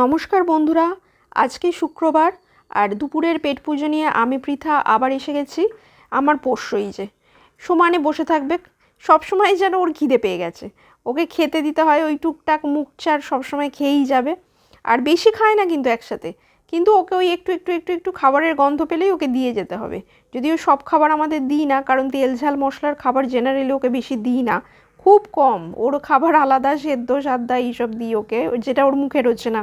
নমস্কার বন্ধুরা, আজকে শুক্রবার আর দুপুরের পেট পুজো নিয়ে আমি পৃথা আবার এসে গেছি আমার পোষ্যই যে। সমানে বসে থাকবে, সবসময় যেন ওর খিদে পেয়ে গেছে। ওকে খেতে দিতে হয়, ওই টুকটাক মুখ চার সবসময় খেয়েই যাবে। আর বেশি খায় না কিন্তু একসাথে। কিন্তু ওকে ওই একটু একটু একটু একটু খাবারের গন্ধ পেলেই ওকে দিয়ে যেতে হবে। যদিও সব খাবার আমাদের দিই না, কারণ তেল ঝাল মশলার খাবার জেনারেলি ওকে বেশি দিই না। খুব কম। ওর খাবার আলাদা, সেদ্ধ, সাদ্দা এইসব দিই ওকে, যেটা ওর মুখে রোচে না।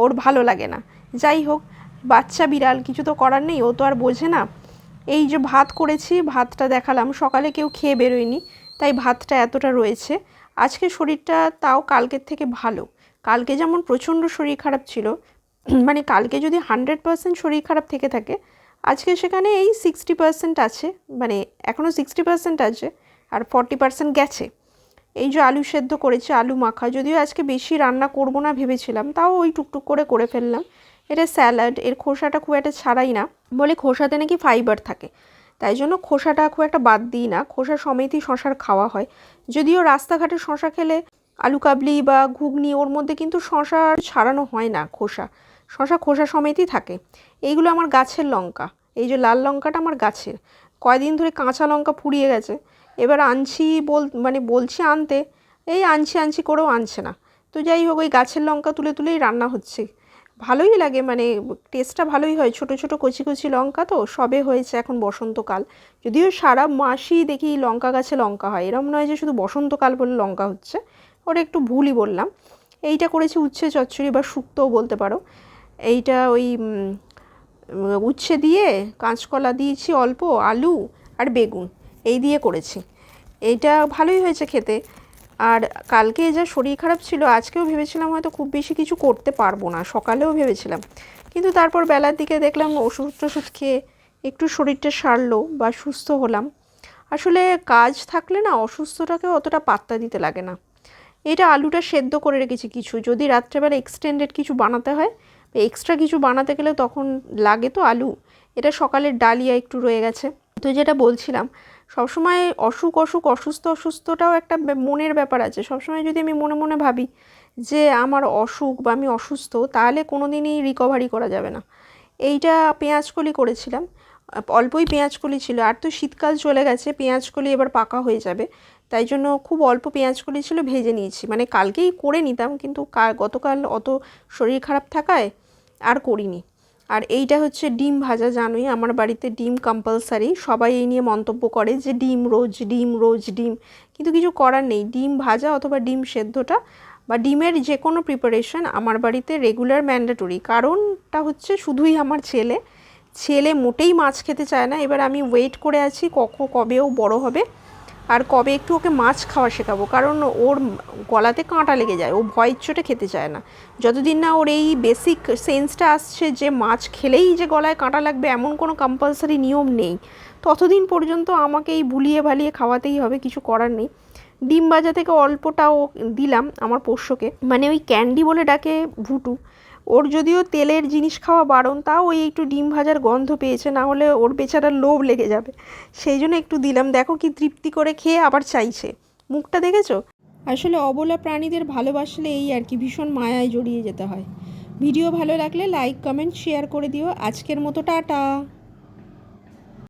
ওর ভালো লাগে না। যাই হোক, বাচ্চা বিড়াল, কিছু তো করার নেই, ও তো আর বোঝে না। এই যে ভাত করেছি, ভাতটা দেখালাম। সকালে কেউ খেয়ে বেরোয়নি, তাই ভাতটা এতটা রয়েছে। আজকে শরীরটা তাও কালকের থেকে ভালো। কালকে যেমন প্রচণ্ড শরীর খারাপ ছিল মানে কালকে যদি হান্ড্রেড পার্সেন্ট শরীর খারাপ থেকে থাকে, আজকে সেখানে এই সিক্সটি পার্সেন্ট আছে মানে এখনও সিক্সটি পার্সেন্ট আছে, আর ফর্টি পার্সেন্ট গেছে। এই যে আলু সেদ্ধ করেছি, আলু মাখা, যদিও আজকে বেশি রান্না করব না ভেবেছিলাম, তাও ওই টুকটুক করে করে ফেললাম। এটা স্যালাড, এর খোসাটা খুব একটা ছাড়াই না, বলে খোসাতে নাকি ফাইবার থাকে, তাই জন্য খোসাটা খুব একটা বাদ দিই না, খোসা সমেতই শশার খাওয়া হয়। যদিও রাস্তাঘাটে শশা খেলে আলু কাবলি বা ঘুগনি, ওর মধ্যে কিন্তু শশা ছাড়ানো হয় না খোসা, শশা খোসা সমেতই থাকে। এইগুলো আমার গাছের লঙ্কা, এই যে লাল লঙ্কাটা আমার গাছের, কয়দিন ধরে কাঁচা লঙ্কা ফুরিয়ে গেছে এবার আনছি বল মানে বলছি আনতে, এই আনছি আনছি করেও আনছে না। তো যাই হোক, ওই গাছের লঙ্কা তুলে তুলেই রান্না হচ্ছে। ভালোই লাগে মানে টেস্টটা ভালোই হয়। ছোট ছোট, কচি কচি লঙ্কা তো সবে হয়েছে এখন বসন্তকাল। যদিও সারা মাসই দেখি লঙ্কা গাছে লঙ্কা হয়। এরম নয় যে শুধু বসন্তকাল বলে লঙ্কা হচ্ছে। ওটা একটু ভুলই বললাম। এইটা করেছি উচ্ছে, চচ্চড়ি বা শুক্তোও বলতে পারো। এইটা ওই উচ্ছে দিয়ে কাঁচকলা দিয়েছি অল্প, আলু আর বেগুন। এই দিয়ে করেছি। এইটা ভালোই হয়েছে খেতে। আর কালকে যা শরীর খারাপ ছিল, আজকেও ভেবেছিলাম হয়তো খুব বেশি কিছু করতে পারব না, সকালেও ভেবেছিলাম। কিন্তু তারপর বেলার দিকে দেখলাম ওষুধ টষুধ খেয়ে একটু শরীরটা সারলো বা সুস্থ হলাম। আসলে কাজ থাকলে না অসুস্থটাকেও অতটা পাত্তা দিতে লাগে না। এটা আলুটা সেদ্ধ করে রেখেছি কিছু। যদি রাত্রেবেলা এক্সটেন্ডেড কিছু বানাতে হয় এক্সট্রা কিছু বানাতে গেলে তখন লাগে তো আলু। এটা সকালের ডালিয়া একটু রয়ে গেছে। তো যেটা বলছিলাম সবসময় অসুখ অসুখ, অসুস্থ, অসুস্থটাও একটা মনের ব্যাপার আছে। সবসময় যদি আমি মনে মনে ভাবি যে আমার অসুখ বা আমি অসুস্থ, তাহলে কোনো দিনই রিকভারি করা যাবে না। এইটা পেঁয়াজকলি করেছিলাম। অল্পই পেঁয়াজকলি ছিল। আর তো শীতকাল চলে গেছে পেঁয়াজকলি এবার পাকা হয়ে যাবে। তাই জন্য খুব অল্প পেঁয়াজকলি ছিল ভেজে নিয়েছি। মানে কালকেই করে নিতাম, কিন্তু গতকাল অত শরীর খারাপ থাকায় আর করিনি। আর এইটা হচ্ছে ডিম ভাজা, জানোই আমার বাড়িতে ডিম কম্পালসারি সবাই এই নিয়ে মন্তব্য করে যে ডিম রোজ ডিম রোজ, ডিম। কিন্তু কিছু করার নেই, ডিম ভাজা অথবা ডিম সেদ্ধটা বা ডিমের যে কোনো প্রিপারেশন আমার বাড়িতে রেগুলার ম্যান্ডেটরি কারণটা হচ্ছে শুধুই আমার ছেলে। ছেলে মোটেই মাছ খেতে চায় না। এবার আমি ওয়েট করে আছি কখন কবেও বড় হবে। আর কবে একটু ওকে মাছ খাওয়া শেখাবো? কারণ ওর গলাতে কাঁটা লেগে যায়, ও ভয়ের চোটে খেতে চায় না। যতদিন না ওর এই বেসিক সেন্সটা আসছে যে মাছ খেলেই যে গলায় কাঁটা লাগবে, এমন কোনো কম্পালসারি নিয়ম নেই। ততদিন পর্যন্ত আমাকে এই বুলিয়ে ভালিয়ে খাওয়াতেই হবে, কিছু করার নেই। ডিম ভাজা থেকে অল্পটাও দিলাম আমার পোষ্যকে। মানে ওই ক্যান্ডি বলে ডাকে ভুটু। ওর যদিও তেলের জিনিস খাওয়া বারণ, তাও ওই একটু ডিম ভাজার গন্ধ পেয়েছে, না হলে ওর বেচারার লোভ লেগে যাবে। সেই জন্য একটু দিলাম, দেখো কি তৃপ্তি করে খেয়ে আবার চাইছে। মুখটা দেখেছ? আসলে অবলা প্রাণীদের ভালোবাসলে এই আর কি, ভীষণ মায়ায় জড়িয়ে যেতে হয়। ভিডিও ভালো লাগলে লাইক কমেন্ট শেয়ার করে দিও। আজকের মতো টাটা।